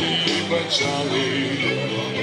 і бачали.